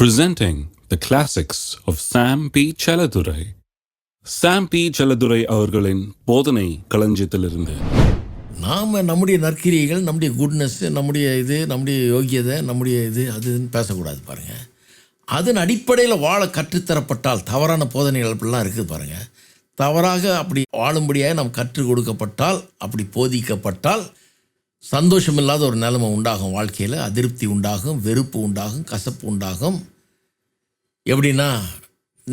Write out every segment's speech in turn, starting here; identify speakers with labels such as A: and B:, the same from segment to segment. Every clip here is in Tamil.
A: presenting the classics of Sam P. Chaladurai. Sam P Chelladurai அவர்களின் போதனை களஞ்சியத்திலிருந்து நாம் நம்முடைய நற்கிரியைகள் நம்முடைய குட்னஸ் நம்முடைய இது நம்முடைய யோகியதை நம்முடைய இது அதுன்னு பேசக்கூடாது பாருங்கள் அதன் அடிப்படையில் வாழ கற்றுத்தரப்பட்டால் தவறான போதனைகள் அப்படிலாம் இருக்குது பாருங்கள் தவறாக அப்படி வாழும்படியாக நாம் கற்றுக் கொடுக்கப்பட்டால் அப்படி போதிக்கப்பட்டால் சந்தோஷம் இல்லாத ஒரு நிலைமை உண்டாகும் வாழ்க்கையில் அதிருப்தி உண்டாகும் வெறுப்பு உண்டாகும் கசப்பு உண்டாகும் எப்படின்னா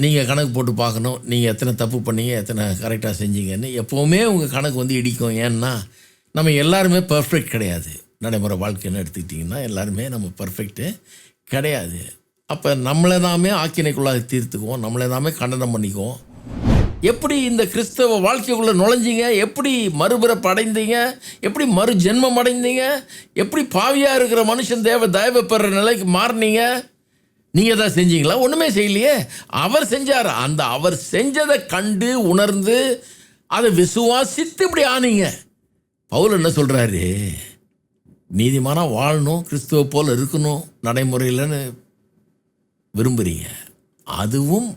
A: நீங்கள் கணக்கு போட்டு பார்க்கணும் நீங்கள் எத்தனை தப்பு பண்ணீங்க எத்தனை கரெக்டாக செஞ்சீங்கன்னு எப்போவுமே உங்கள் கணக்கு வந்து இடிக்கும் ஏன்னா நம்ம எல்லாருமே பர்ஃபெக்ட் கிடையாது நடைமுறை வாழ்க்கைன்னு எடுத்துக்கிட்டிங்கன்னா எல்லாருமே நம்ம பர்ஃபெக்ட்டு கிடையாது அப்போ நம்மளை தாமே ஆக்கினைக்குள்ளாக தீர்த்துக்குவோம் நம்மளை தாமே கண்டனம் பண்ணிக்குவோம் எப்படி இந்த கிறிஸ்தவ வாழ்க்கைக்குள்ளே நுழைஞ்சிங்க எப்படி மறுபிறப்பு அடைந்தீங்க எப்படி மறு ஜென்மம் அடைந்தீங்க எப்படி பாவியாக இருக்கிற மனுஷன் தேவை தயவு பெற நிலைக்கு மாறினீங்க நீங்கள் தான் செஞ்சீங்களா ஒன்றுமே செய்யலையே அவர் செஞ்சார் அந்த அவர் செஞ்சதை கண்டு உணர்ந்து அதை விசுவாசித்து இப்படி ஆனீங்க பவுல் என்ன சொல்கிறாரு நீதிமானாக வாழணும் கிறிஸ்துவ போல் இருக்கணும் நடைமுறையில்னு விரும்புகிறீங்க அதுவும்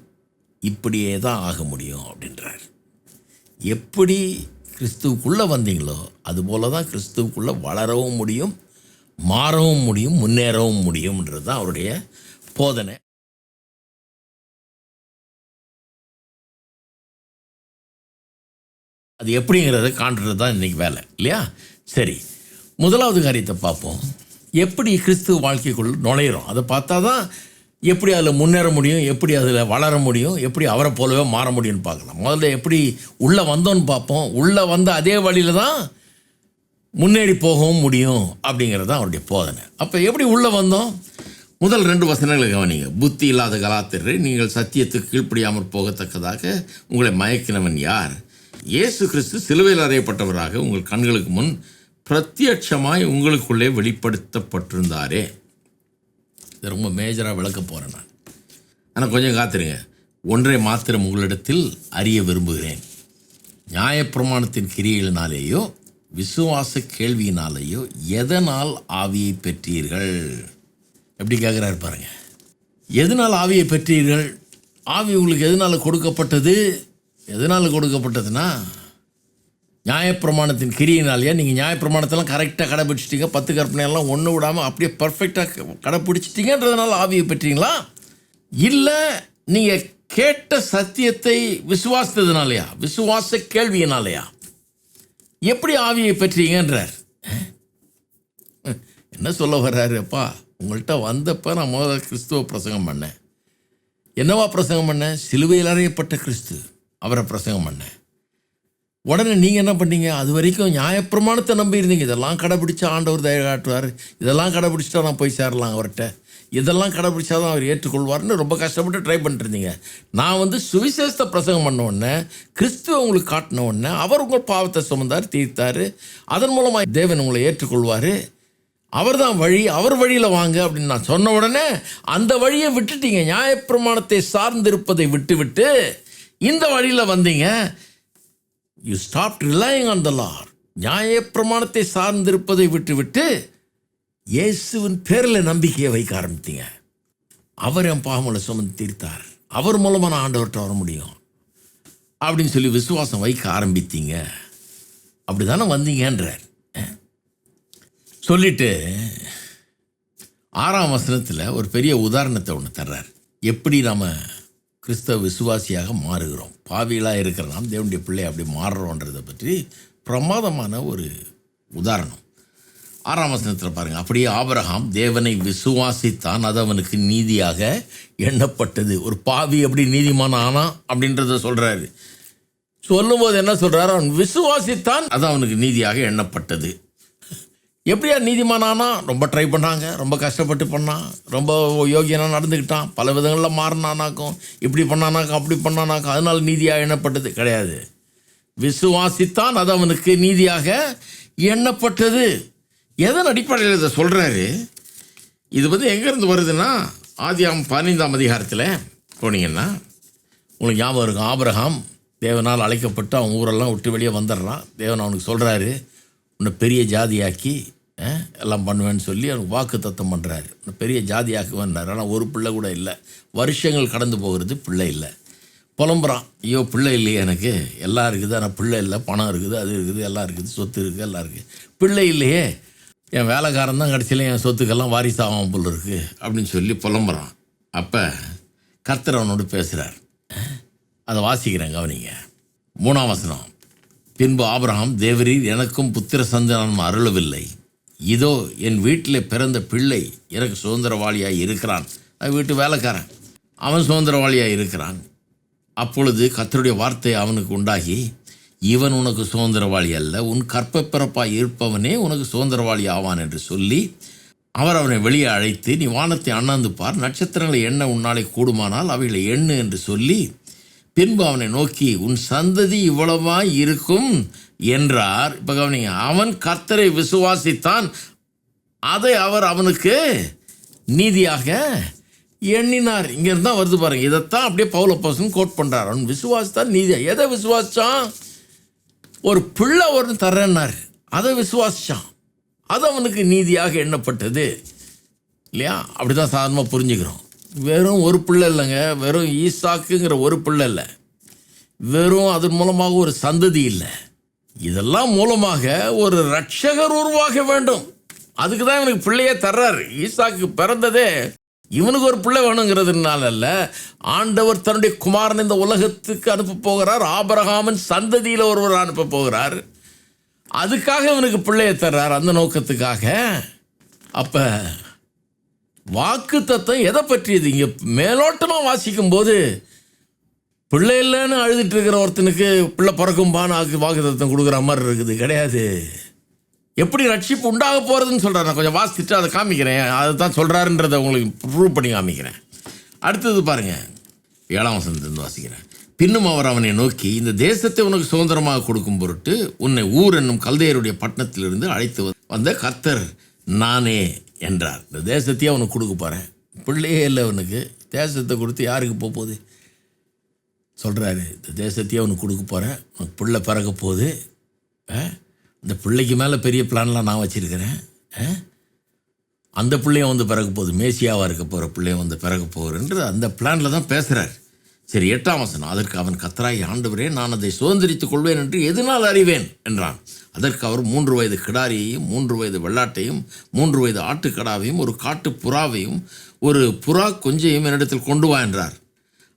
A: இப்படியே தான் ஆக முடியும் அப்படின்றார் எப்படி கிறிஸ்துவுக்குள்ளே வந்தீங்களோ அதுபோல தான் கிறிஸ்துவுக்குள்ளே வளரவும் முடியும் மாறவும் முடியும் முன்னேறவும் முடியும்ன்றது தான் அவருடைய போதனை அது எப்படிங்கிறத காண்றது தான் இன்றைக்கி வேலை இல்லையா சரி முதலாவது காரியத்தை பார்ப்போம் எப்படி கிறிஸ்துவ வாழ்க்கைக்குள் நுழையிறோம் அதை பார்த்தா தான் எப்படி அதில் முன்னேற முடியும் எப்படி அதில் வளர முடியும் எப்படி அவரை போலவே மாற முடியும்னு பார்க்கலாம் முதல்ல எப்படி உள்ளே வந்தோன்னு பார்ப்போம் உள்ளே வந்த அதே வழியில் தான் முன்னேறி போகவும் முடியும் அப்படிங்கிறது தான் அவருடைய போதனை அப்போ எப்படி உள்ளே வந்தோம் முதல் ரெண்டு வசனங்களை கவனிங்க புத்தி இல்லாத கலாத்திரரை நீங்கள் சத்தியத்துக்கு கீழ்ப்படியாமல் போகத்தக்கதாக உங்களை மயக்கினவன் யார் இயேசு கிறிஸ்து சிலுவையில் அறையப்பட்டவராக உங்கள் கண்களுக்கு முன் பிரத்யட்சமாய் உங்களுக்குள்ளே வெளிப்படுத்தப்பட்டிருந்தாரே இதை ரொம்ப மேஜராக விளக்க போகிறேன் நான் ஆனால் கொஞ்சம் காத்துருங்க ஒன்றை மாத்திரம் உங்களிடத்தில் அறிய விரும்புகிறேன் நியாயப்பிரமாணத்தின் கிரியைகளினாலேயோ விசுவாச கேள்வியினாலேயோ எதனால் ஆவியை பெற்றீர்கள் எப்படி கேட்குறாரு பாருங்க எதனால் ஆவியை பெற்றீர்கள் ஆவி உங்களுக்கு எதனால் கொடுக்கப்பட்டது எதனால் கொடுக்கப்பட்டதுன்னா நியாயப்பிரமாணத்தின் கிரியினாலேயே நீங்கள் நியாயப்பிரமாணத்தெல்லாம் கரெக்டாக கடைபிடிச்சிட்டிங்க பத்து கற்பனையெல்லாம் ஒன்று விடாமல் அப்படியே பர்ஃபெக்டாக கடைப்பிடிச்சிட்டிங்கன்றதுனால ஆவியை பெற்றீங்களா இல்லை நீங்கள் கேட்ட சத்தியத்தை விசுவாசித்ததுனாலையா விசுவாச கேள்வியினாலையா எப்படி ஆவியை பெற்றீங்கன்றார் என்ன சொல்ல வர்றாரு அப்பா உங்கள்கிட்ட வந்தப்போ நான் முதல்ல கிறிஸ்துவ பிரசங்கம் பண்ணேன் என்னவா பிரசங்கம் பண்ணேன் சிலுவையில் அறையப்பட்ட கிறிஸ்து அவரை பிரசங்கம் பண்ணேன் உடனே நீங்கள் என்ன பண்ணீங்க அது வரைக்கும் நியாயப்பிரமாணத்தை நம்பியிருந்தீங்க இதெல்லாம் கடைப்பிடிச்சா ஆண்டவர் தயவு காட்டுவார் இதெல்லாம் கடைப்பிடிச்சிட்டா நான் போய் சேரலாம் அவர்கிட்ட இதெல்லாம் கடைப்பிடிச்சா தான் அவர் ஏற்றுக்கொள்வார்னு ரொம்ப கஷ்டப்பட்டு ட்ரை பண்ணிருந்தீங்க நான் வந்து சுவிசேஷத்தை பிரசங்கம் பண்ண உடனே கிறிஸ்துவ உங்களுக்கு காட்டின உடனே அவர் உங்கள் பாவத்தை சுமந்தார் தீர்த்தார் அதன் மூலமாக தேவன் உங்களை ஏற்றுக்கொள்வார் அவர் தான் வழி அவர் வழியில் வாங்க அப்படின்னு நான் சொன்ன உடனே அந்த வழியை விட்டுட்டீங்க நியாயப்பிரமாணத்தை சார்ந்திருப்பதை விட்டுவிட்டு இந்த வழியில் வந்தீங்க you stop relying on the law நியாயப்பிரமாணத்தை சார்ந்திருப்பதை விட்டுவிட்டு இயேசுவின் பேரில் நம்பிக்கையை வைக்க ஆரம்பித்தீங்க அவர் என் பாவங்களை சுமந்து தீர்த்தார் அவர் மூலமாக நான் ஆண்டவர்கிட்ட வர முடியும் அப்படின்னு சொல்லி விசுவாசம் வைக்க ஆரம்பித்தீங்க அப்படி தானே வந்தீங்கன்றார் சொல்லிட்டு ஆறாம் வசனத்தில் ஒரு பெரிய உதாரணத்தை ஒன்று தர்றார் எப்படி நம்ம கிறிஸ்தவ விசுவாசியாக மாறுகிறோம் பாவிகளாக இருக்கிற நாம் தேவனுடைய பிள்ளை அப்படி மாறுறோன்றதை பற்றி பிரமாதமான ஒரு உதாரணம் ஆறாம் வசனத்தில் பாருங்கள் அப்படியே ஆபரகாம் தேவனை விசுவாசித்தான் அது அவனுக்கு நீதியாக எண்ணப்பட்டது ஒரு பாவி எப்படி நீதிமான ஆனா அப்படின்றத சொல்கிறாரு சொல்லும்போது என்ன சொல்கிறாரு அவன் விசுவாசித்தான் அது அவனுக்கு நீதியாக எண்ணப்பட்டது எப்படியா நீதிமானானா ரொம்ப ட்ரை பண்ணாங்க ரொம்ப கஷ்டப்பட்டு பண்ணான் ரொம்ப யோகியனாக நடந்துக்கிட்டான் பல விதங்களில் மாறினானாக்கும் இப்படி பண்ணானாக்கும் அப்படி பண்ணானாக்கும் அதனால் நீதியாக எண்ணப்பட்டது கிடையாது விசுவாசித்தான் அது அவனுக்கு நீதியாக எண்ணப்பட்டது எதன் அடிப்படையில் இதை சொல்கிறாரு இது வந்து எங்கேருந்து வருதுன்னா ஆதியாம் பதினைந்தாம் அதிகாரத்தில் போனீங்கன்னா உங்களுக்கு ஞாபகம் இருக்கும் ஆபிரகாம் தேவனால் அழைக்கப்பட்டு அவன் ஊரெல்லாம் விட்டு வெளியே வந்துடுறான் தேவன் அவனுக்கு சொல்கிறாரு உன்னை பெரிய ஜாதியாக்கி எல்லாம் பண்ணுவேன்னு சொல்லி அவனுக்கு வாக்கு தத்தம் பண்ணுறாரு உன்னை பெரிய ஜாதியாக்குவேன்றார் ஆனால் ஒரு பிள்ளை கூட இல்லை வருஷங்கள் கடந்து போகிறது பிள்ளை இல்லை புலம்புறான் ஐயோ பிள்ளை இல்லையே எனக்கு எல்லாம் இருக்குது ஆனால் பிள்ளை இல்லை பணம் இருக்குது அது இருக்குது எல்லாம் இருக்குது சொத்து இருக்குது எல்லாம் இருக்குது பிள்ளை இல்லையே என் வேலைக்காரன் தான் கடைசியில் என் சொத்துக்கெல்லாம் வாரிசாகும் போல் இருக்குது அப்படின்னு சொல்லி புலம்புறான் அப்போ கர்த்தர் அவனோடு பேசுகிறார் அதை வாசிக்கிறேன் கவனிங்க மூணாம் வசனம் பின்பு ஆபிரகாம் தேவரீர் எனக்கும் புத்திர சந்தனம் அருளவில்லை இதோ என் வீட்டில் பிறந்த பிள்ளை எனக்கு சுதந்திரவாளியாக இருக்கிறான் நான் வீட்டு வேலைக்காரன் அவன் சுதந்திரவாளியாக இருக்கிறான் அப்பொழுது கத்தருடைய வார்த்தை அவனுக்கு உண்டாகி இவன் உனக்கு சுதந்திரவாளி அல்ல உன் கற்பப்பிறப்பாக இருப்பவனே உனக்கு சுதந்திரவாளி ஆவான் என்று சொல்லி அவர் அவனை வெளியே அழைத்து நீ வானத்தை அண்ணாந்து பார் நட்சத்திரங்களை எண்ண உன்னாலே கூடுமானால் அவைகளை எண்ணு என்று சொல்லி பின்பு அவனை நோக்கி உன் சந்ததி இவ்வளவா இருக்கும் என்றார் இப்போ கவனிங்க அவன் கர்த்தரை விசுவாசித்தான் அதை அவர் அவனுக்கு நீதியாக எண்ணினார் இங்கேருந்து தான் வருது பாருங்க இதைத்தான் அப்படியே பவுல பசன் கோட் பண்ணுறார் அவன் விசுவாசித்தான் நீதியாக எதை விசுவாசித்தான் ஒரு பிள்ளை ஒரு தரேன்னார் அதை விசுவாசித்தான் அது அவனுக்கு நீதியாக எண்ணப்பட்டது இல்லையா அப்படி தான் சாதாரணமாக புரிஞ்சுக்கிறோம் வெறும் ஒரு பிள்ளை இல்லைங்க வெறும் ஈசாக்குங்கிற ஒரு பிள்ளை இல்லை வெறும் அதன் மூலமாக ஒரு சந்ததி இல்லை இதெல்லாம் மூலமாக ஒரு ரட்சகர் உருவாக வேண்டும் அதுக்கு தான் இவனுக்கு பிள்ளையே தர்றாரு ஈசாக்கு பிறந்ததே இவனுக்கு ஒரு பிள்ளை வேணுங்கிறதுனால அல்ல ஆண்டவர் தன்னுடைய குமாரன் இந்த உலகத்துக்கு அனுப்ப போகிறார் ஆபரகாமன் சந்ததியில் ஒருவர் அனுப்ப போகிறார் அதுக்காக இவனுக்கு பிள்ளையை தர்றார் அந்த நோக்கத்துக்காக அப்போ வாக்கு தத்தம் எதை பற்றியது இங்கே மேலோட்டமாக வாசிக்கும் போது பிள்ளை இல்லைன்னு அழுதுட்டு இருக்கிற ஒருத்தனுக்கு பிள்ளை பிறக்கும்பான்னு ஆக்கு வாக்கு தத்தம் கொடுக்குற மாதிரி இருக்குது கிடையாது எப்படி ரட்சிப்பு உண்டாக போகிறதுன்னு சொல்கிறார் நான் கொஞ்சம் வாசிச்சுட்டு அதை காமிக்கிறேன் அதை தான் சொல்கிறாருன்றதை உங்களுக்கு ப்ரூவ் பண்ணி காமிக்கிறேன் அடுத்தது பாருங்கள் ஏழாம் வசனத்துலேருந்து வாசிக்கிறேன் பின்னும் அவர் அவனை நோக்கி இந்த தேசத்தை உனக்கு சுதந்திரமாக கொடுக்கும் பொருட்டு உன்னை ஊர் என்னும் கல்தையருடைய பட்டணத்திலிருந்து அழைத்து வந்த கத்தர் நானே என்றார் இந்த தேசத்தையே அவனுக்கு கொடுக்க போகிறேன் பிள்ளையே இல்லை அவனுக்கு தேசத்தை கொடுத்து யாருக்கு போக போகுது சொல்கிறாரு இந்த தேசத்தையே அவனுக்கு கொடுக்க போகிறேன் உனக்கு பிள்ளை பிறக்க போகுது இந்த பிள்ளைக்கு மேலே பெரிய பிளான்லாம் நான் வச்சுருக்கிறேன் அந்த பிள்ளையும் வந்து பிறக்க போகுது மேசியாவாக இருக்க போகிற பிள்ளையும் வந்து பிறக்க போகிறன்றது அந்த பிளானில் தான் பேசுகிறார் சரி எட்டாம் வசனம் அதற்கு அவன் கத்தராய் ஆண்டவரே நான் அதை சுதந்திரித்துக் கொள்வேன் என்று எதனால் அறிவேன் என்றான் அதற்கு அவர் மூன்று வயது கிடாரியையும் மூன்று வயது வெள்ளாட்டையும் மூன்று வயது ஆட்டுக்கடாவையும் ஒரு காட்டு புறாவையும் ஒரு புறா கொஞ்சையும் என்னிடத்தில் கொண்டு வா என்றார்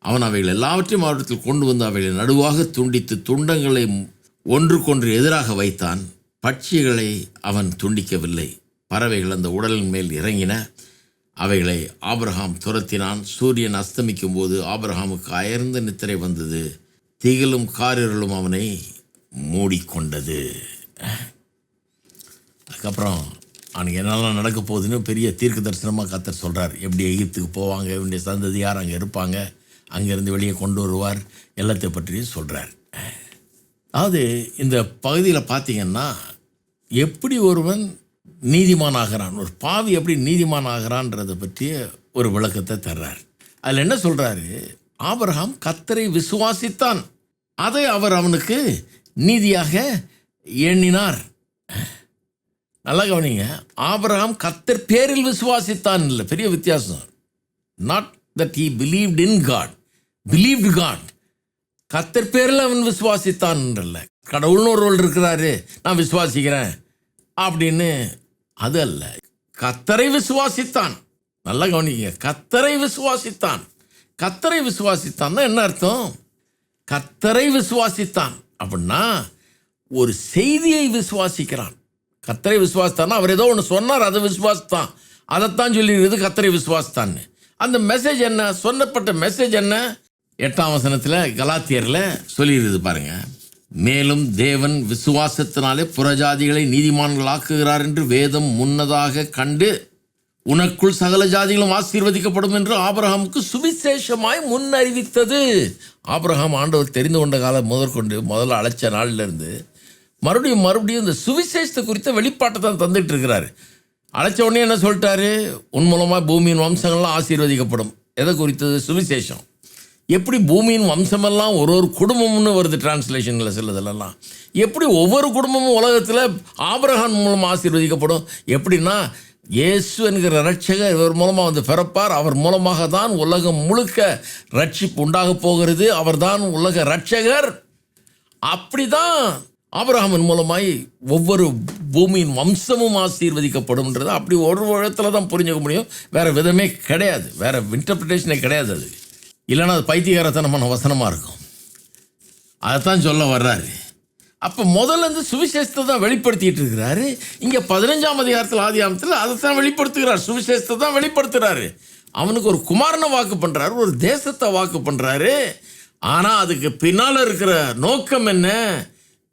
A: அவன் அவைகள் எல்லாவற்றையும் அவரிடத்தில் கொண்டு வந்து அவைகளை நடுவாக துண்டித்து துண்டங்களை ஒன்றுக்கொன்று எதிராக வைத்தான் பட்சிகளை அவன் துண்டிக்கவில்லை பறவைகள் அந்த உடலின் மேல் இறங்கின அவைகளை ஆபிரஹாம் துரத்தினான் சூரியன் அஸ்தமிக்கும் போது ஆபிரஹாமுக்கு அயர்ந்த நித்திரை வந்தது திகிலும் காரிருளும் அவனை மூடிக்கொண்டது அதுக்கப்புறம் அவனுக்கு என்னெல்லாம் நடக்க போகுதுன்னு பெரிய தீர்க்க தரிசனமாக கத்தர் சொல்கிறார் எப்படி எகிப்துக்கு போவாங்க இவனுடைய யார் அங்கே இருப்பாங்க அங்கேருந்து வெளியே கொண்டு வருவார் எல்லாத்தை பற்றியும் சொல்கிறார் அதாவது இந்த பகுதியில் பார்த்திங்கன்னா எப்படி ஒருவன் நீதிமான் ஆகிறான் ஒரு பாவி எப்படி நீதிமான் ஆகிறான்றதை பற்றிய ஒரு விளக்கத்தை தர்றார் அதில் என்ன சொல்கிறாரு ஆபரகாம் கத்தரை விசுவாசித்தான் அதை அவர் அவனுக்கு நீதியாக எண்ணினார் நல்லா கவனிங்க ஆபரகம் கத்தர் பேரில் விசுவாசித்தான் இல்லை பெரிய வித்தியாசம் not that he believed in God believed God கத்தர் பேரில் அவன் விசுவாசித்தான் இல்லை கடவுள்னு ஒரு ரோல் இருக்கிறாரு நான் விசுவாசிக்கிறேன் அப்படின்னு அது அல்ல கத்தரை விசுவாசித்தான் நல்லா கவனிங்க கத்தரை விசுவாசித்தான் கத்தரை விசுவாசித்தான் தான் என்ன அர்த்தம் கத்தரை விசுவாசித்தான் அப்படின்னா ஒரு செய்தியை விசுவாசிக்கிறான் கத்தரை விசுவாசித்தான்னா அவர் ஏதோ ஒன்று சொன்னார் அதை விசுவாசித்தான் அதைத்தான் சொல்லிடுறது கத்தரை விசுவாசித்தான்னு அந்த மெசேஜ் என்ன சொன்னப்பட்ட மெசேஜ் என்ன எட்டாம் வசனத்தில் கலாத்தியரில் சொல்லிடுது பாருங்கள் மேலும் தேவன் விசுவாசத்தினாலே புறஜாதிகளை நீதிமான்களாக்குகிறார் என்று வேதம் முன்னதாக கண்டு உனக்குள் சகல ஜாதிகளும் ஆசீர்வதிக்கப்படும் என்று ஆபிரஹாமுக்கு சுவிசேஷமாய் முன் அறிவித்தது ஆபரகாம் ஆண்டவர் தெரிந்து கொண்ட காலம் முதற்கொண்டு முதல்ல அழைச்ச நாளிலிருந்து மறுபடியும் மறுபடியும் இந்த சுவிசேஷத்தை குறித்த வெளிப்பாட்டை தான் தந்துட்டு இருக்கிறாரு அழைச்ச உடனே என்ன சொல்லிட்டாரு உன் மூலமாக பூமியின் வம்சங்கள்லாம் ஆசீர்வதிக்கப்படும் எதை குறித்தது சுவிசேஷம் எப்படி பூமியின் வம்சமெல்லாம் ஒரு ஒரு குடும்பம்னு வருது டிரான்ஸ்லேஷனில் சிலதுலலாம் எப்படி ஒவ்வொரு குடும்பமும் உலகத்தில் ஆபரகான் மூலமாக ஆசீர்வதிக்கப்படும் எப்படின்னா இயேசு என்கிற ரட்சகர் இவர் மூலமாக வந்து பிறப்பார் அவர் மூலமாக தான் உலகம் முழுக்க ரட்சிப்பு உண்டாக போகிறது அவர் தான் உலக ரட்சகர் அப்படி தான் ஆபரகாமன் மூலமாய் ஒவ்வொரு பூமியின் வம்சமும் ஆசீர்வதிக்கப்படும்ன்றது அப்படி ஒரு விதத்தில் தான் புரிஞ்சுக்க முடியும் வேறு விதமே கிடையாது வேறு இன்டர்பிரிட்டேஷனே கிடையாது அது இல்லைன்னா அது பைத்தியகாரத்தனமான வசனமாக இருக்கும் அதைத்தான் சொல்ல வர்றாரு அப்போ முதல்ல இருந்து சுவிசேஷத்தை தான் வெளிப்படுத்திட்டு இருக்கிறாரு இங்கே பதினஞ்சாம் அதிகாரத்தில் ஆதி ஆமத்தில் அதை தான் வெளிப்படுத்துகிறார் சுவிசேஷத்தை தான் வெளிப்படுத்துகிறாரு அவனுக்கு ஒரு குமாரனை வாக்கு பண்ணுறாரு ஒரு தேசத்தை வாக்கு பண்ணுறாரு ஆனால் அதுக்கு பின்னால் இருக்கிற நோக்கம் என்ன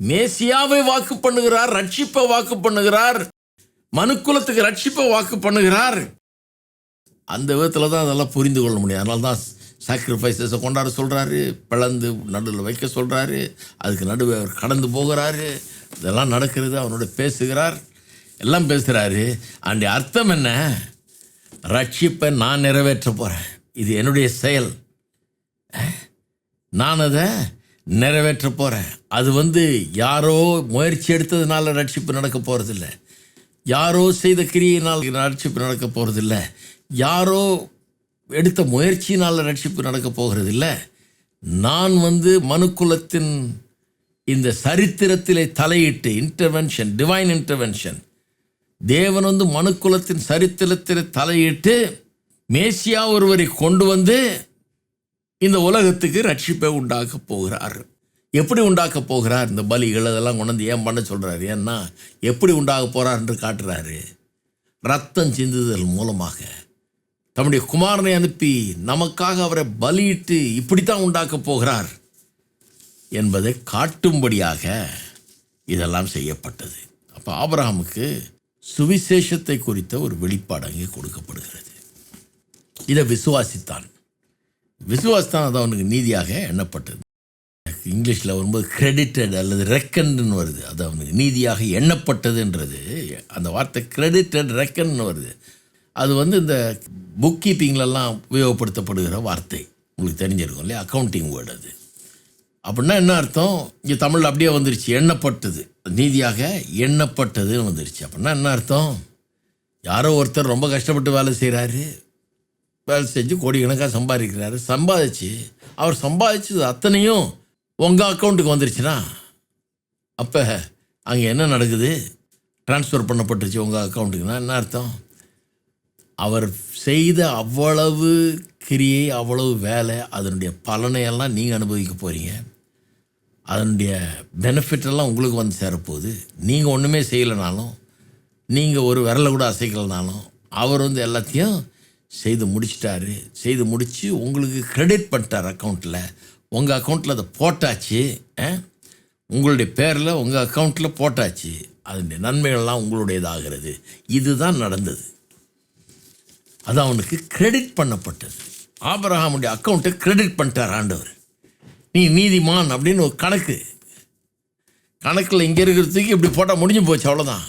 A: மேசியாவை வாக்கு பண்ணுகிறார் ரட்சிப்பை வாக்கு பண்ணுகிறார் மனுக்குலத்துக்கு ரட்சிப்பை வாக்கு பண்ணுகிறார் அந்த விதத்தில் தான் அதெல்லாம் புரிந்து கொள்ள முடியும் அதனால தான் சாக்ரிஃபைசஸை கொண்டாட சொல்கிறாரு பிளந்து நடுவில் வைக்க சொல்கிறாரு அதுக்கு நடுவே அவர் கடந்து போகிறாரு இதெல்லாம் நடக்கிறது அவனோட பேசுகிறார் எல்லாம் பேசுகிறாரு அந்த அர்த்தம் என்ன ரட்சிப்பை நான் நிறைவேற்ற போகிறேன் இது என்னுடைய செயல் நான் அதை நிறைவேற்ற போகிறேன் அது வந்து யாரோ முயற்சி எடுத்ததுனால ரட்சிப்பு நடக்க போகிறதில்ல யாரோ செய்த கிரியினால் ரட்சிப்பு நடக்க போகிறதில்ல யாரோ எடுத்த முயற்சினால் ரட்சிப்பு நடக்க போகிறதில்ல நான் வந்து மனுக்குலத்தின் இந்த சரித்திரத்திலே தலையிட்டு இன்டர்வென்ஷன் டிவைன் இன்டர்வென்ஷன் தேவன் வந்து மனுக்குலத்தின் சரித்திரத்தில் தலையிட்டு மேசியா ஒருவரை கொண்டு வந்து இந்த உலகத்துக்கு ரட்சிப்பை உண்டாக்க போகிறார் எப்படி உண்டாக்க போகிறார் இந்த பலிகள் அதெல்லாம் கொண்டு ஏன் பண்ண சொல்கிறாரு ஏன்னா எப்படி உண்டாக போகிறார்ன்று காட்டுறாரு ரத்தம் சிந்துதல் மூலமாக தம்முடைய குமாரனை அனுப்பி நமக்காக அவரை பலியிட்டு இப்படித்தான் உண்டாக்க போகிறார் என்பதை காட்டும்படியாக இதெல்லாம் செய்யப்பட்டது அப்போ ஆபரகாமுக்கு சுவிசேஷத்தை குறித்த ஒரு வெளிப்பாடு அங்கே கொடுக்கப்படுகிறது இதை விசுவாசித்தான் விசுவாசத்தான் அது அவனுக்கு நீதியாக எண்ணப்பட்டது இங்கிலீஷில் வரும்போது கிரெடிட்டட் அல்லது ரெக்கன்னு வருது அது அவனுக்கு நீதியாக எண்ணப்பட்டதுன்றது அந்த வார்த்தை கிரெடிட்டட் ரெக்கன்னு வருது அது வந்து இந்த புக் கீப்பிங்லலாம் உபயோகப்படுத்தப்படுகிற வார்த்தை உங்களுக்கு தெரிஞ்சிருக்கும் இல்லையா அக்கௌண்டிங் வேர்டு அது அப்படின்னா என்ன அர்த்தம் இங்கே தமிழில் அப்படியே வந்துருச்சு எண்ணப்பட்டது நீதியாக எண்ணப்பட்டதுன்னு வந்துருச்சு அப்படின்னா என்ன அர்த்தம் யாரோ ஒருத்தர் ரொம்ப கஷ்டப்பட்டு வேலை செய்கிறாரு வேலை செஞ்சு கோடிக்கணக்காக சம்பாதிக்கிறாரு சம்பாதிச்சு அவர் சம்பாதிச்சது அத்தனையும் உங்கள் அக்கௌண்ட்டுக்கு வந்துருச்சுன்னா அப்போ அங்கே என்ன நடக்குது ட்ரான்ஸ்ஃபர் பண்ணப்பட்டுருச்சு உங்கள் அக்கௌண்ட்டுக்குன்னா என்ன அர்த்தம் அவர் செய்த அவ்வளவு கிரியை அவ்வளவு வேலை அதனுடைய பலனையெல்லாம் நீங்கள் அனுபவிக்க போகிறீங்க அதனுடைய பெனிஃபிட்டெல்லாம் உங்களுக்கு வந்து சேரப்போகுது நீங்கள் ஒன்றுமே செய்யலைனாலும் நீங்கள் ஒரு விரலை கூட அசைக்கலைனாலும் அவர் வந்து எல்லாத்தையும் செய்து முடிச்சிட்டாரு செய்து முடித்து உங்களுக்கு க்ரெடிட் பண்ணிட்டார் அக்கௌண்ட்டில் உங்கள் அக்கௌண்ட்டில் அதை போட்டாச்சு உங்களுடைய பேரில் உங்கள் அக்கௌண்ட்டில் போட்டாச்சு அதனுடைய நன்மைகள்லாம் உங்களுடையதாகிறது இதுதான் நடந்தது அது அவனுக்கு கிரெடிட் பண்ணப்பட்டது ஆபரகாமுடைய அக்கௌண்ட்டை கிரெடிட் பண்ணிட்டார் ஆண்டவர் நீ நீதிமான் அப்படின்னு ஒரு கணக்கு கணக்கில் இங்கே இருக்கிறதுக்கு இப்படி போட்டால் முடிஞ்சு போச்சு அவ்வளோதான்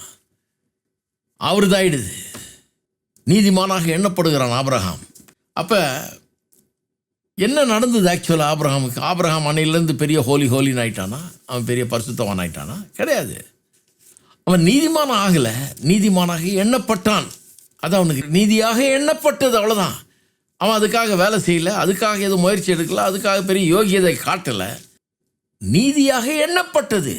A: அவருதாயிடுது நீதிமானாக எண்ணப்படுகிறான் ஆப்ரஹாம் அப்போ என்ன நடந்தது ஆக்சுவலாக ஆப்ரஹாமுக்கு ஆப்ரஹாம் அன்னையிலேருந்து பெரிய ஹோலி ஹோலின்னு ஆயிட்டானா அவன் பெரிய பரிசுத்தவன் ஆயிட்டானா கிடையாது அவன் நீதிமான ஆகலை நீதிமானாக எண்ணப்பட்டான் அது அவனுக்கு நீதியாக எண்ணப்பட்டது அவ்வளோதான் அவன் அதுக்காக வேலை செய்யலை அதுக்காக எதுவும் முயற்சி எடுக்கல அதுக்காக பெரிய யோகியதை காட்டலை நீதியாக எண்ணப்பட்டது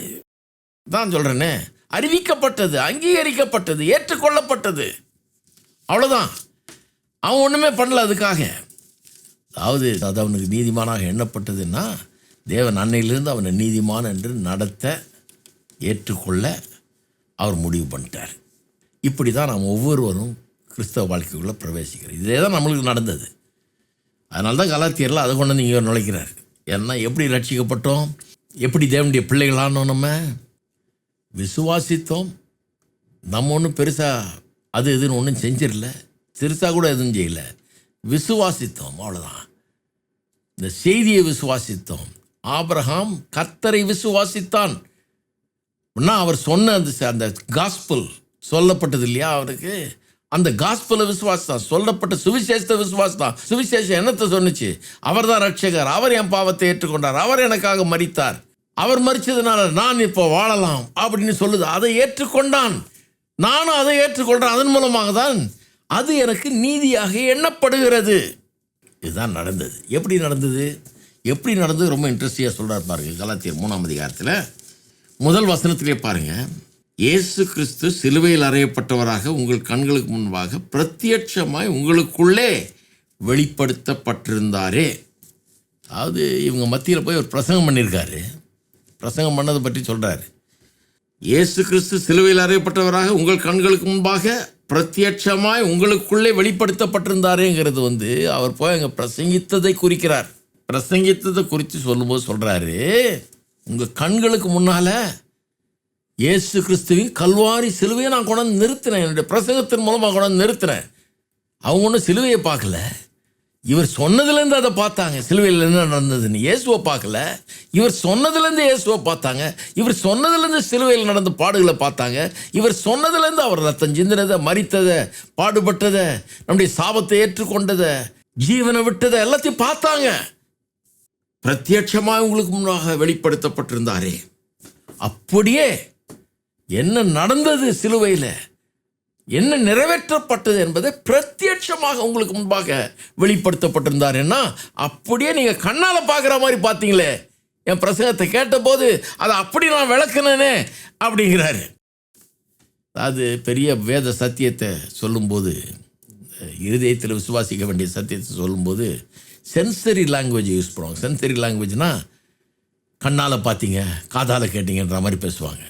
A: தான் சொல்கிறேனே அறிவிக்கப்பட்டது அங்கீகரிக்கப்பட்டது ஏற்றுக்கொள்ளப்பட்டது அவ்வளோதான் அவன் ஒன்றுமே பண்ணல அதுக்காக அதாவது அது அவனுக்கு நீதிமானாக எண்ணப்பட்டதுன்னா தேவன் அன்னையிலிருந்து அவனை நீதிமான் என்று நடத்த ஏற்றுக்கொள்ள அவர் முடிவு பண்ணிட்டார் இப்படி தான் நாம் ஒவ்வொருவரும் கிறிஸ்தவ வாழ்க்கைக்குள்ளே பிரவேசிக்கிறோம் இதே தான் நம்மளுக்கு நடந்தது அதனால தான் கலாத்தியரில் அதை கொண்டு வந்து நீங்கள் நுழைக்கிறார் ஏன்னா எப்படி ரட்சிக்கப்பட்டோம் எப்படி தேவனுடைய பிள்ளைகளானோ நம்ம விசுவாசித்தோம் நம்ம ஒன்றும் பெருசாக அது இதுன்னு ஒன்றும் செஞ்சிடல சிறுசாக கூட எதுவும் செய்யலை விசுவாசித்தோம் அவ்வளோதான் இந்த செய்தியை விசுவாசித்தோம் ஆபரகாம் கர்த்தரை விசுவாசித்தான் அவர் சொன்ன அந்த அந்த காஸ்பிள் சொல்லப்பட்டது இல்லையா அவருக்கு அந்த காஸ்பலை விசுவாசித்தான் சொல்லப்பட்ட சுவிசேஷத்தை விசுவாசித்தான் சுவிசேஷம் என்னத்தை சொன்னிச்சு அவர் தான் ரட்சகர் அவர் என் பாவத்தை ஏற்றுக்கொண்டார் அவர் எனக்காக மறித்தார் அவர் மறித்ததுனால நான் இப்போ வாழலாம் அப்படின்னு சொல்லுது அதை ஏற்றுக்கொண்டான் நானும் அதை ஏற்றுக்கொள்கிறேன் அதன் மூலமாக தான் அது எனக்கு நீதியாக எண்ணப்படுகிறது இதுதான் நடந்தது எப்படி நடந்தது எப்படி நடந்தது ரொம்ப இன்ட்ரெஸ்டிங்காக சொல்கிறார் பாருங்கள் கலாத்தியர் மூணாம் அதிகாரத்தில் முதல் வசனத்திலே பாருங்கள் இயேசு கிறிஸ்து சிலுவையில் அறையப்பட்டவராக உங்கள் கண்களுக்கு முன்பாக பிரத்யட்சமாய் உங்களுக்குள்ளே வெளிப்படுத்தப்பட்டிருந்தாரே அதாவது இவங்க மத்தியில் போய் ஒரு பிரசங்கம் பண்ணியிருக்காரு பிரசங்கம் பண்ணதை பற்றி சொல்கிறாரு இயேசு கிறிஸ்து சிலுவையில் அறையப்பட்டவராக உங்கள் கண்களுக்கு முன்பாக பிரத்யட்சமாய் உங்களுக்குள்ளே வெளிப்படுத்தப்பட்டிருந்தாருங்கிறது வந்து அவர் போய் அங்கே பிரசங்கித்ததை குறிக்கிறார் பிரசங்கித்ததை குறித்து சொல்லும்போது சொல்கிறாரு உங்கள் கண்களுக்கு முன்னால் இயேசு கிறிஸ்துவின் கல்வாரி சிலுவையை நான் கொண்டாந்து நிறுத்தினேன் என்னுடைய பிரசங்கத்தின் மூலமாக கொண்டாந்து நிறுத்தினேன் அவங்க ஒன்றும் சிலுவையை பார்க்கல இவர் சொன்னதுலேருந்து அதை பார்த்தாங்க சிலுவையில் என்ன நடந்ததுன்னு இயேசுவை பார்க்கல இவர் சொன்னதுலேருந்து இயேசுவை பார்த்தாங்க இவர் சொன்னதுலேருந்து சிலுவையில் நடந்த பாடுகளை பார்த்தாங்க இவர் சொன்னதுலேருந்து அவர் ரத்தம் சிந்தினதை மறித்ததை பாடுபட்டதை நம்முடைய சாபத்தை ஏற்றுக்கொண்டதை ஜீவனை விட்டதை எல்லாத்தையும் பார்த்தாங்க பிரத்யட்சமாக உங்களுக்கு முன்னாக வெளிப்படுத்தப்பட்டிருந்தாரே அப்படியே என்ன நடந்தது சிலுவையில் என்ன நிறைவேற்றப்பட்டது என்பதை பிரத்யட்சமாக உங்களுக்கு முன்பாக வெளிப்படுத்தப்பட்டிருந்தாருன்னா அப்படியே நீங்கள் கண்ணால் பார்க்குற மாதிரி பார்த்தீங்களே என் பிரசங்கத்தை கேட்டபோது அதை அப்படி நான் விளக்குனேனே அப்படிங்கிறாரு அது பெரிய வேத சத்தியத்தை சொல்லும்போது இருதயத்தில் விசுவாசிக்க வேண்டிய சத்தியத்தை சொல்லும்போது சென்சரி லாங்குவேஜ் யூஸ் பண்ணுவாங்க சென்சரி லாங்குவேஜ்னால் கண்ணால் பார்த்தீங்க காதால் கேட்டிங்கன்ற மாதிரி பேசுவாங்க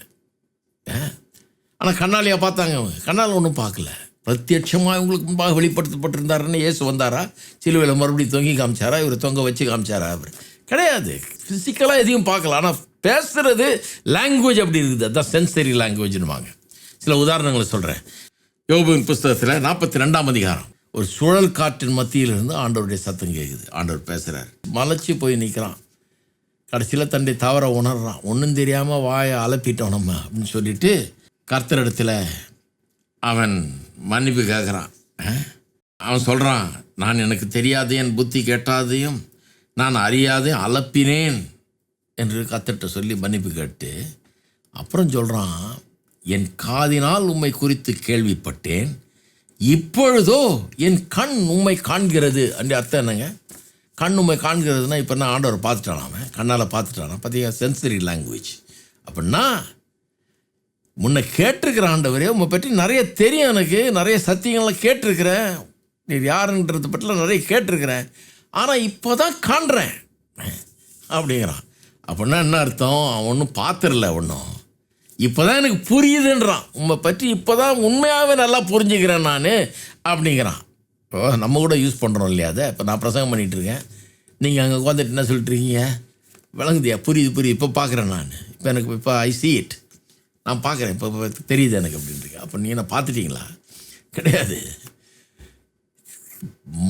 A: ஆனால் கண்ணாலியா பார்த்தாங்க அவங்க கண்ணால் ஒன்றும் பார்க்கல பிரத்யட்சமாக இவங்களுக்கு முன்பாக வெளிப்படுத்தப்பட்டிருந்தாருன்னு இயேசு வந்தாரா சிலுவையில் மறுபடியும் தொங்கி காமிச்சாரா இவர் தொங்க வச்சு காமிச்சாரா அவர் கிடையாது ஃபிசிக்கலாக எதையும் பார்க்கல ஆனால் பேசுகிறது லாங்குவேஜ் அப்படி இருக்குது அதுதான் சென்சரி லாங்குவேஜ்னுவாங்க சில உதாரணங்களை சொல்கிறேன் யோபுவின் புஸ்தகத்தில் நாற்பத்தி ரெண்டாம் அதிகாரம் ஒரு சுழல் காற்றின் மத்தியிலிருந்து ஆண்டவருடைய சத்தம் கேட்குது ஆண்டவர் பேசுகிறார் மலைச்சு போய் நிற்கிறான் கடைசியில் தன்னுடைய தவற உணர்றான் ஒன்றும் தெரியாமல் வாயை அலப்பிட்டோம் நம்ம அப்படின்னு சொல்லிட்டு கர்த்தரிடத்தில் அவன் மன்னிப்பு கேட்குறான் அவன் சொல்கிறான் நான் எனக்கு தெரியாது என் புத்தி கேட்டாதையும் நான் அறியாதையும் அலப்பினேன் என்று கர்த்தர்கிட்ட சொல்லி மன்னிப்பு கேட்டு அப்புறம் சொல்கிறான் என் காதினால் உம்மை குறித்து கேள்விப்பட்டேன் இப்பொழுதோ என் கண் உண்மை காண்கிறது அப்படி அர்த்தம் என்னங்க கண் உண்மை காண்கிறதுனா இப்போ நான் ஆண்டவர் பார்த்துட்டானாமே கண்ணால் பார்த்துட்டானா பார்த்தீங்கன்னா சென்சரி லாங்குவேஜ் அப்படின்னா முன்ன கேட்டிருக்கிற ஆண்டவரே உம்மை பற்றி நிறைய தெரியும் எனக்கு நிறைய சத்தியங்கள்லாம் கேட்டிருக்கிறேன் நீ யாருன்றது பற்றிலாம் நிறைய கேட்டிருக்கிறேன் ஆனால் இப்போ தான் காண்றேன் அப்படிங்கிறான் அப்படின்னா என்ன அர்த்தம் அவன் ஒன்றும் பார்த்துடல ஒன்றும் இப்போ தான் எனக்கு புரியுதுன்றான் உன் பற்றி இப்போ தான் உண்மையாகவே நல்லா புரிஞ்சுக்கிறேன் நான் அப்படிங்கிறான் இப்போ நம்ம கூட யூஸ் பண்ணுறோம் இல்லையா அதை இப்போ நான் பிரசங்கம் பண்ணிகிட்ருக்கேன் நீங்கள் அங்கே உட்காந்துட்டு என்ன சொல்லிட்டுருக்கீங்க விளங்குதியா புரியுது புரியுது இப்போ பார்க்குறேன் நான் இப்போ எனக்கு இப்போ ஐ சி இட் நான் பார்க்குறேன் இப்போ தெரியுது எனக்கு அப்படின்ட்டு அப்போ நீங்கள் என்ன பார்த்துட்டிங்களா கிடையாது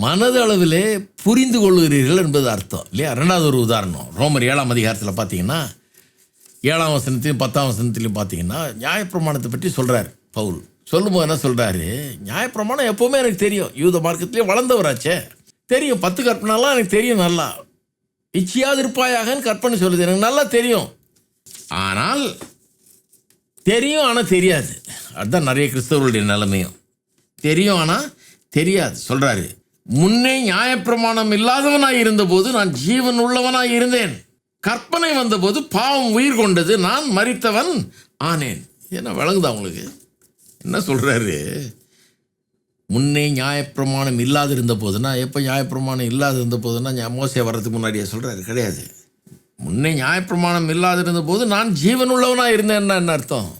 A: மனதளவிலே புரிந்து கொள்கிறீர்கள் என்பது அர்த்தம் இல்லையா ரெண்டாவது ஒரு உதாரணம் ரோமர் ஏழாம் அதிகாரத்தில் பார்த்தீங்கன்னா ஏழாம் வசனத்திலையும் பத்தாம் வசனத்திலையும் பார்த்தீங்கன்னா நியாயப்பிரமாணத்தை பற்றி சொல்கிறார் பவுல் சொல்லும்போது என்ன சொல்கிறாரு நியாயப்பிரமாணம் எப்போவுமே எனக்கு தெரியும் யூத மார்க்கத்திலே வளர்ந்தவராச்சே தெரியும் பத்து கற்பனாலாம் எனக்கு தெரியும் நல்லா இச்சியாது இருப்பாயாகன்னு கற்பனை சொல்லுது எனக்கு நல்லா தெரியும் ஆனால் தெரியும் ஆனால் தெரியாது அதுதான் நிறைய கிறிஸ்தவர்களுடைய நிலைமையும் தெரியும் ஆனால் தெரியாது சொல்கிறாரு முன்னே நியாயப்பிரமாணம் இல்லாதவனாக இருந்தபோது நான் ஜீவன் உள்ளவனாக இருந்தேன் கற்பனை வந்தபோது பாவம் உயிர் கொண்டது நான் மறித்தவன் ஆனேன் என்ன விளங்குதா அவங்களுக்கு என்ன சொல்கிறாரு முன்னே நியாயப்பிரமாணம் இல்லாது இருந்த போதுன்னா எப்போ நியாயப்பிரமாணம் இல்லாது இருந்த போதுன்னா மோசையை வர்றதுக்கு முன்னாடியே சொல்கிறாரு கிடையாது முன்னே நியாயப்பிரமாணம் இல்லாதிருந்த போது நான் ஜீவனுள்ளவனாக இருந்தேன்னா என்ன அர்த்தம்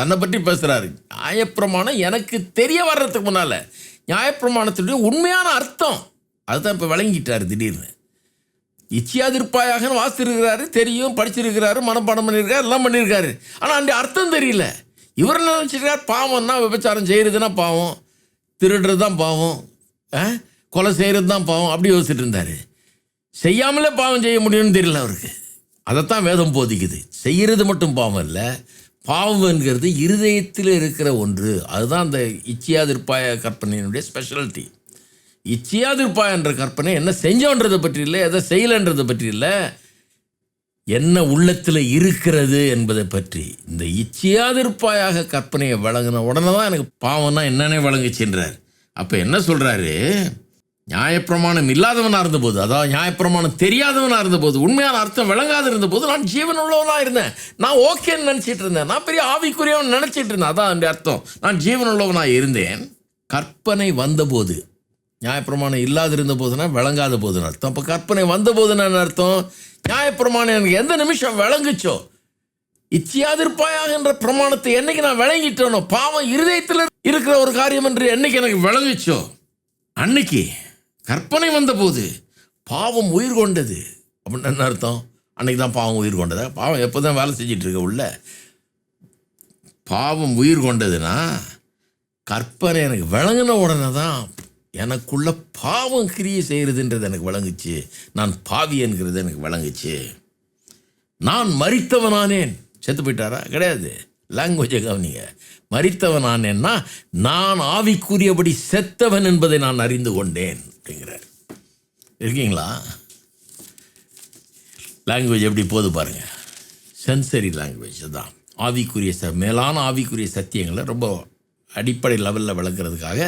A: தன்னை பற்றி பேசுகிறாரு நியாயப்பிரமாணம் எனக்கு தெரிய வர்றதுக்கு முன்னால் நியாயப்பிரமாணத்துடைய உண்மையான அர்த்தம் அதுதான் இப்போ விளங்கிட்டார் திடீர்னு இச்சியாதிருப்பாயாகனு வாசித்திருக்கிறாரு தெரியும் படிச்சிருக்கிறாரு மனப்பாடம் பண்ணியிருக்காரு எல்லாம் பண்ணியிருக்காரு ஆனால் அந்த அர்த்தம் தெரியல இவர் என்ன நினச்சிருக்கார் பாவம்னா விபச்சாரம் செய்கிறதுனா பாவம் திருடுறது தான் பாவம் கொலை செய்கிறது தான் பாவம் அப்படி யோசிச்சுட்டு இருந்தார் செய்யாமலே பாவம் செய்ய முடியும்னு தெரியல அவருக்கு அதைத்தான் வேதம் போதிக்குது செய்கிறது மட்டும் பாவம் இல்லை பாவம் என்கிறது இருதயத்தில் இருக்கிற ஒன்று அதுதான் அந்த இச்சியாதிருப்பாய கற்பனையினுடைய ஸ்பெஷாலிட்டி இச்சியாதிருப்பாய என்ற கற்பனை என்ன செஞ்சோன்றதை பற்றி இல்லை எதை செய்யலைன்றதை பற்றி இல்லை என்ன உள்ளத்தில் இருக்கிறது என்பதை பற்றி இந்த இச்சியாதிருப்பாயாக கற்பனையை வழங்கின உடனே தான் எனக்கு பாவம்னா என்னென்ன வழங்குச்சுன்றார் அப்போ என்ன சொல்கிறாரு நியாயப்பிரமாணம் இல்லாதவனாக இருந்தபோது அதாவது நியாயப்பிரமாணம் தெரியாதவனாக இருந்தபோது உண்மையான அர்த்தம் விளங்காது இருந்தபோது நான் ஜீவன் உள்ளவனாக இருந்தேன் நான் ஓகேன்னு நினச்சிட்டு இருந்தேன் நான் பெரிய ஆவிக்குரியவன் நினச்சிட்டு இருந்தேன் அதான் அந்த அர்த்தம் நான் ஜீவன் உள்ளவனாக இருந்தேன் கற்பனை வந்தபோது நியாயப்பிரமாணம் இல்லாது இருந்த போதுனா விளங்காத போதுன்னு அர்த்தம் அப்போ கற்பனை வந்த போதுன்னு அர்த்தம் நியாயப்பிரமாணம் எனக்கு எந்த நிமிஷம் விளங்குச்சோ இச்சியாதிருப்பாயாகின்ற பிரமாணத்தை என்னைக்கு நான் விளங்கிட்டேனோ பாவம் இருதயத்தில் இருக்கிற ஒரு காரியம் என்று என்னைக்கு எனக்கு விளங்குச்சோ அன்னைக்கு கற்பனை வந்தபோது பாவம் உயிர் கொண்டது அப்படின்னு என்ன அர்த்தம் அன்றைக்கி தான் பாவம் உயிர் கொண்டதா பாவம் எப்போ தான் வேலை செஞ்சிட்ருக்க உள்ள பாவம் உயிர் கொண்டதுன்னா கற்பனை எனக்கு விளங்கின உடனே தான் எனக்குள்ள பாவம் கிரியை செய்கிறதுன்றது எனக்கு விளங்குச்சு நான் பாவி என்கிறது எனக்கு விளங்குச்சு நான் மறித்தவனானேன் செத்து போயிட்டாரா கிடையாது லாங்குவேஜை கவனிங்க மறித்தவன் நான் என்ன நான் ஆவிக்குரியபடி செத்தவன் என்பதை நான் அறிந்து கொண்டேன் அப்படிங்கிறார் இருக்கீங்களா லாங்குவேஜ் எப்படி போது பாருங்கள் சென்சரி லாங்குவேஜ் தான் ஆவிக்குரிய ச மேலான ஆவிக்குரிய சத்தியங்களை ரொம்ப அடிப்படை லெவலில் விளக்குறதுக்காக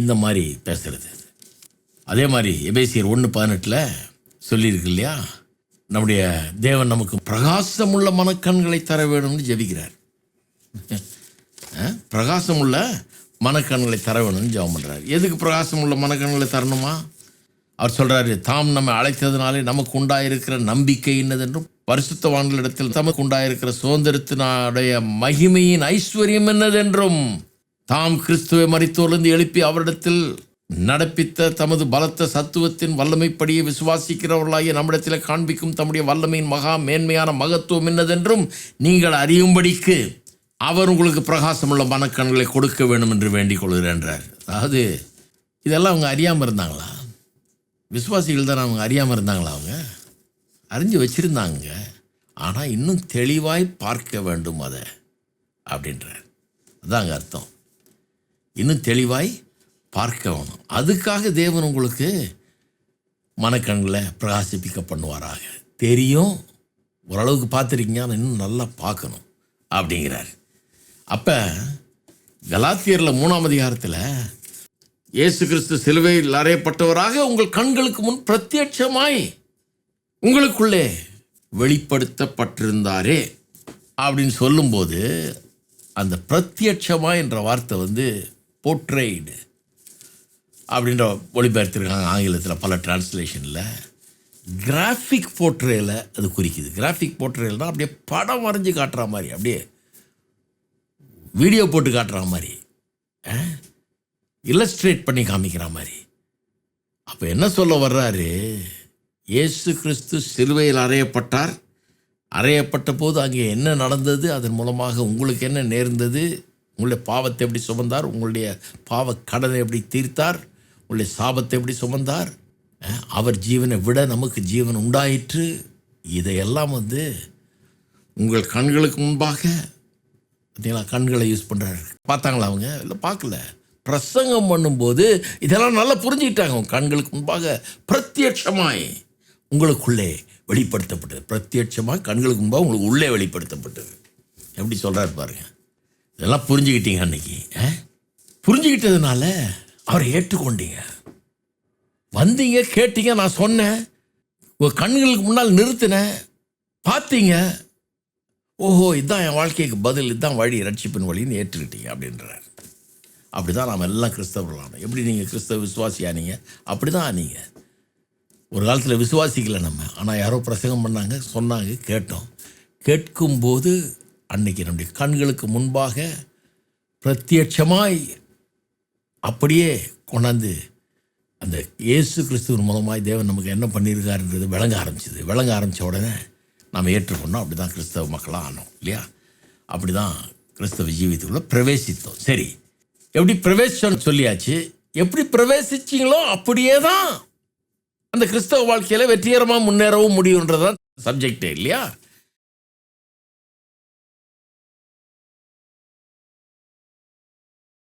A: இந்த மாதிரி பேசுகிறது அதே மாதிரி எபேசியர் ஒன்று பதினெட்டில் சொல்லியிருக்கு இல்லையா நம்முடைய தேவன் நமக்கு பிரகாசமுள்ள மனக்கண்களை தர வேணும்னு ஜெபிக்கிறார் பிரகாசம் உள்ள மனக்கண்களை தர வேணும்னு ஜெபம் பண்ணுறாரு எதுக்கு பிரகாசம் உள்ள மனக்கண்களை தரணுமா அவர் சொல்கிறாரு தாம் நம்ம அழைத்ததுனாலே நமக்கு உண்டாயிருக்கிற நம்பிக்கை என்னதென்றும் இடத்தில் தமக்கு உண்டாயிருக்கிற சுதந்திரத்தினுடைய மகிமையின் ஐஸ்வர்யம் என்னதென்றும் தாம் கிறிஸ்துவை மறித்தோர்ந்து எழுப்பி அவரிடத்தில் நடப்பித்த தமது பலத்த சத்துவத்தின் வல்லமைப்படியே விசுவாசிக்கிறவர்களாகிய நம்மிடத்தில் காண்பிக்கும் தம்முடைய வல்லமையின் மகா மேன்மையான மகத்துவம் என்னதென்றும் நீங்கள் அறியும்படிக்கு அவர் உங்களுக்கு பிரகாசமுள்ள மனக்கண்களை கொடுக்க வேண்டும் என்று வேண்டிக் கொள்கிறேன்றார் அதாவது இதெல்லாம் அவங்க அறியாமல் இருந்தாங்களா விசுவாசிகள் தான் அவங்க அறியாமல் இருந்தாங்களா அவங்க அறிஞ்சு வச்சுருந்தாங்க ஆனால் இன்னும் தெளிவாய் பார்க்க வேண்டும் அதை அப்படின்றார் அதாங்க அர்த்தம் இன்னும் தெளிவாய் பார்க்க வேணும் அதுக்காக தேவன் உங்களுக்கு மனக்கண்களை பிரகாசிப்பிக்க பண்ணுவாராக தெரியும் ஓரளவுக்கு பார்த்துருக்கீங்க ஆனால் இன்னும் நல்லா பார்க்கணும் அப்படிங்கிறார் அப்போ கலாத்தியரில் மூணாம் அதிகாரத்தில் இயேசு கிறிஸ்து சிலுவையில் அறையப்பட்டவராக உங்கள் கண்களுக்கு முன் பிரத்யட்சமாய் உங்களுக்குள்ளே வெளிப்படுத்தப்பட்டிருந்தாரே அப்படின்னு சொல்லும்போது அந்த பிரத்யட்சமா என்ற வார்த்தை வந்து போர்ட்ரெய்டு அப்படின்ற ஒளிபெயர்த்திருக்காங்க ஆங்கிலத்தில் பல டிரான்ஸ்லேஷனில் கிராஃபிக் போர்ட்ரேயில் அது குறிக்குது கிராஃபிக் போர்ட்ரேல்னால் அப்படியே படம் வரைஞ்சி காட்டுற மாதிரி அப்படியே வீடியோ போட்டு காட்டுற மாதிரி இல்லஸ்ட்ரேட் பண்ணி காமிக்கிற மாதிரி அப்போ என்ன சொல்ல வர்றாரு இயேசு கிறிஸ்து சிலுவையில் அறையப்பட்டார் அறையப்பட்ட போது அங்கே என்ன நடந்தது அதன் மூலமாக உங்களுக்கு என்ன நேர்ந்தது உங்களுடைய பாவத்தை எப்படி சுமந்தார் உங்களுடைய பாவ கடனை எப்படி தீர்த்தார் உங்களுடைய சாபத்தை எப்படி சுமந்தார் அவர் ஜீவனை விட நமக்கு ஜீவன் உண்டாயிற்று இதையெல்லாம் வந்து உங்கள் கண்களுக்கு முன்பாக பார்த்தீங்களா கண்களை யூஸ் பண்ணுறாரு பார்த்தாங்களா அவங்க இல்லை பார்க்கல பிரசங்கம் பண்ணும்போது இதெல்லாம் நல்லா புரிஞ்சுக்கிட்டாங்க அவங்க கண்களுக்கு முன்பாக பிரத்யட்சமாய் உங்களுக்குள்ளே வெளிப்படுத்தப்பட்டது பிரத்யட்சமாக கண்களுக்கு முன்பாக உங்களுக்கு உள்ளே வெளிப்படுத்தப்பட்டது எப்படி சொல்கிறாரு பாருங்க இதெல்லாம் புரிஞ்சுக்கிட்டீங்க அன்னைக்கு புரிஞ்சுக்கிட்டதுனால அவரை ஏற்றுக்கொண்டீங்க வந்தீங்க கேட்டீங்க நான் சொன்னேன் உங்கள் கண்களுக்கு முன்னால் நிறுத்தினேன் பார்த்தீங்க ஓஹோ இதுதான் என் வாழ்க்கைக்கு பதில் இதுதான் வழி ரட்சிப்பின் வழின்னு ஏற்றுக்கிட்டீங்க அப்படின்றார் அப்படி தான் நாம் எல்லாம் கிறிஸ்தவர்களான எப்படி நீங்கள் கிறிஸ்தவ விசுவாசியா நீங்கள் அப்படி தான் நீங்கள் ஒரு காலத்தில் விசுவாசிக்கலை நம்ம ஆனால் யாரோ பிரசங்கம் பண்ணாங்க சொன்னாங்க கேட்டோம் கேட்கும்போது அன்னைக்கு நம்முடைய கண்களுக்கு முன்பாக பிரத்யட்சமாய் அப்படியே கொண்டாந்து அந்த இயேசு கிறிஸ்துவின் மூலமாக தேவன் நமக்கு என்ன பண்ணியிருக்காருன்றது விளங்க ஆரம்பிச்சிது விளங்க ஆரம்பித்த உடனே நாம் ஏற்றுக்கொண்டோம் அப்படி தான் கிறிஸ்தவ மக்களாக ஆனோம் இல்லையா அப்படி தான் கிறிஸ்தவ ஜீவித்துக்குள்ளே பிரவேசித்தோம் சரி எப்படி பிரவேசம்னு சொல்லியாச்சு எப்படி பிரவேசிச்சிங்களோ அப்படியே தான் அந்த கிறிஸ்தவ வாழ்க்கையில் வெற்றிகரமாக முன்னேறவும் முடியுன்றது தான் சப்ஜெக்டே இல்லையா